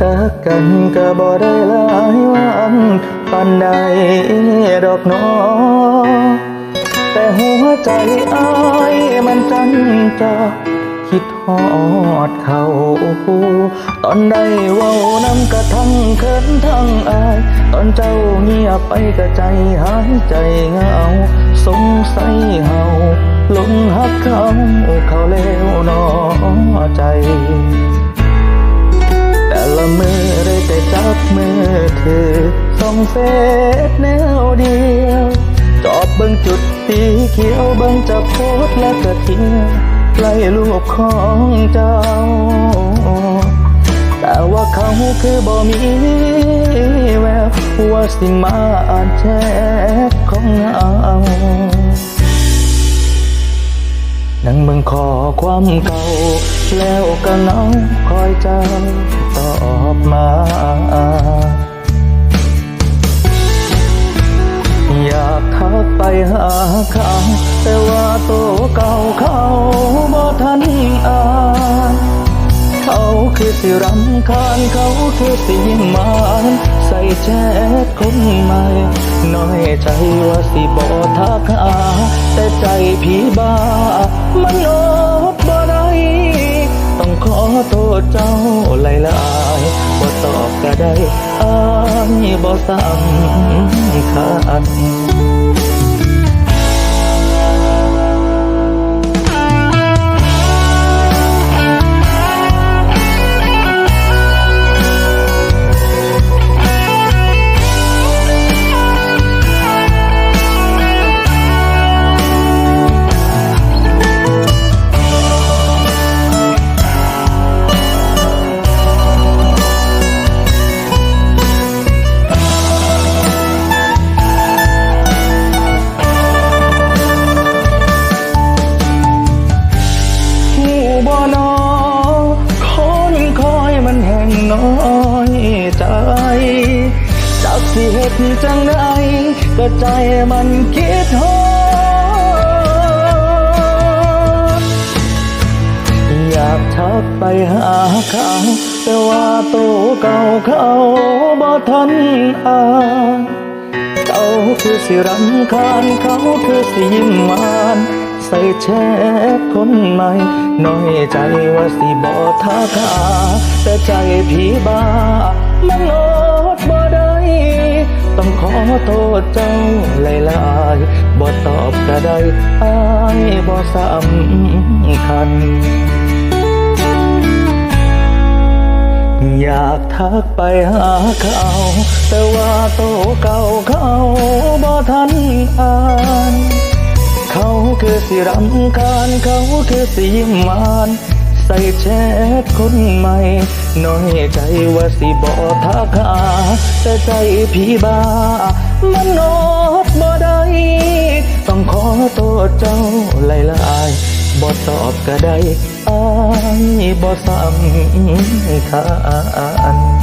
จากกันก็บ่ได้หลายวันปานใดดอกน้อแต่หัวใจอ้ายมันจันจอคิดฮอดเขาตอนได้เว้านำกระทั่งเขินทั้งอาย ตอนเจ้าเงียบไปก็ใจหายใจเหงา สงสัยเฮาลงหักเขา เฟซแนวเดียวจอบเบิ่งจุดสีเขียวเบิ่งจะโพสและก็เที่ยวใกล้รูปของเจ้า แต่ว่าเขาคือบ่มีแววว่าสิมาอ่านแชทของเรานั่งเบิ่งขอความเก่า แล้วก็เหงาคอยเจ้า หาเขาแต่ว่าตัวเก่าเขาบ่ทันอ่านเขาคือสิรำคาญเขาคือสิยิ้มานใส่แชทคนใหม่น้อยใจว่าสิบอทักหาแต่ใจผีบ้า มันอดบ่ได้ต้องขอโทษเจ้าหลายหลายบ่ตอบก็ได้อายบ่สำคัญ สิเหตุจังใดก็ใจมันคิดฮอดอยากทักไปหาเขาแต่ว่าตัวเก่าเขาบ่ทันอ่านเขาคือสิรำคาญเขาคือสิยิ้มหวาน ใส่แชทคนใหม่น้อยใจว่าสิบอทักหาแต่ใจผีบ้า มันอดบ่ได้ต้องขอโทษเจ้าหลายๆบ่ตอบก็ได้อายบ่สำคัญอยากทักไปหาเขา แต่ว่าโตเก่าเขาบ่ทันอ่านเขา คือสิรำคาญเขาคือสิยิ้มหวานใส่แชทคนใหม่ น้อยใจว่าสิบ่ทักหาแต่ใจพี่บ้า มันอดบ่ได้ต้องขอโทษเจ้าหลายๆบ่ตอบก็ได้อายบ่สำคัญ